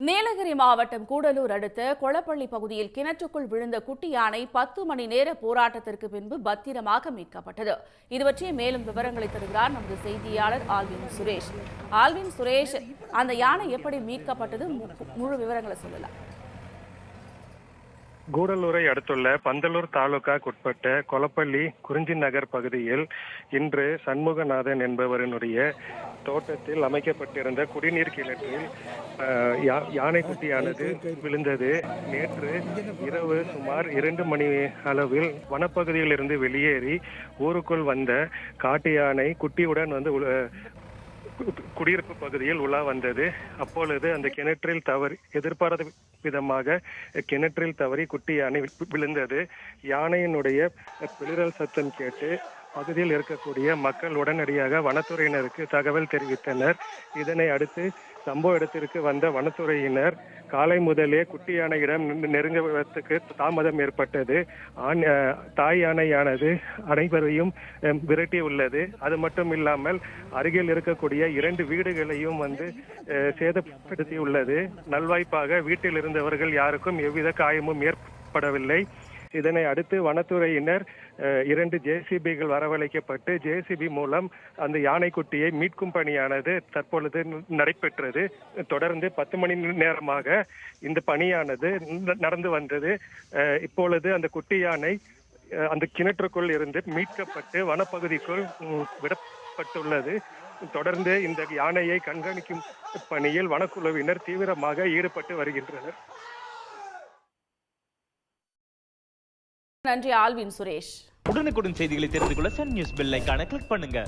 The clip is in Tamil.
நீலகிரி மாவட்டம் கூடலூர் அடுத்த கொளப்பள்ளி பகுதியில் கிணற்றுக்குள் விழுந்த குட்டி யானை பத்து மணி நேர போராட்டத்திற்கு பின்பு பத்திரமாக மீட்கப்பட்டது. இது பற்றிய மேலும் விவரங்களை தருகிறார் நமது செய்தியாளர் ஆல்வின் சுரேஷ். ஆல்வின் சுரேஷ் அந்த யானை எப்படி மீட்கப்பட்டது? முழு விவரங்களை சொல்லலாம். கூடலூரை அடுத்துள்ள பந்தலூர் தாலுகாக்குட்பட்ட கொலப்பள்ளி குறிஞ்சி நகர் பகுதியில் இன்று சண்முகநாதன் என்பவரினுடைய தோட்டத்தில் அமைக்கப்பட்டிருந்த குடிநீர் கிணற்றில் யா- யானைக்குட்டியானது விழுந்தது. நேற்று இரவு சுமார் இரண்டு மணி அளவில் வனப்பகுதியில் இருந்து வெளியேறி ஊருக்குள் வந்த காட்டு யானை குட்டியுடன் வந்து குடியிருப்பு பகுதியில் உலா வந்தது. அப்பொழுது அந்த கிணற்றில் தவறி எதிர்பாராத விதமாக கிணற்றில் தவறி குட்டி யானை விழுந்தது. யானையினுடைய பிளிரல் சத்தம் கேட்டு பகுதியில் இருக்கக்கூடிய மக்கள் உடனடியாக வனத்துறையினருக்கு தகவல் தெரிவித்தனர். இதனை அடுத்து சம்பவ இடத்திற்கு வந்த வனத்துறையினர் காலை முதலே குட்டி யானையிடம் நெருங்குவதற்கு தாமதம் ஏற்பட்டது. ஆண் தாய் யானையானது அனைவரையும் விரட்டி உள்ளது அது மட்டும் இல்லாமல் அருகில் இருக்கக்கூடிய இரண்டு வீடுகளையும் வந்து சேதப்படுத்தியுள்ளது. நல்வாய்ப்பாக வீட்டில் இருந்தவர்கள் யாருக்கும் எவ்வித காயமும் ஏற்படவில்லை. இதனை அடுத்து வனத்துறையினர் இரண்டு ஜேசிபிகள் வரவழைக்கப்பட்டு ஜேசிபி மூலம் அந்த யானைக்குட்டியை மீட்கும் பணியானது தற்பொழுது நடைபெற்றது. தொடர்ந்து பத்து மணி நேரமாக இந்த பணியானது நடந்து வந்தது. இப்பொழுது அந்த குட்டி யானை அந்த கிணற்றுக்குள் இருந்து மீட்கப்பட்டு வனப்பகுதிக்குள் விடப்பட்டுள்ளது. தொடர்ந்து இந்த யானையை கண்காணிக்கும் பணியில் வனக்குழுவினர் தீவிரமாக ஈடுபட்டு வருகின்றனர். நன்றி ஆல்வின் சுரேஷ். உடனுக்குடன் செய்திகளை தெரிந்து கொள்ள சன் நியூஸ் பெல் ஐக்கான கிளிக் பண்ணுங்க.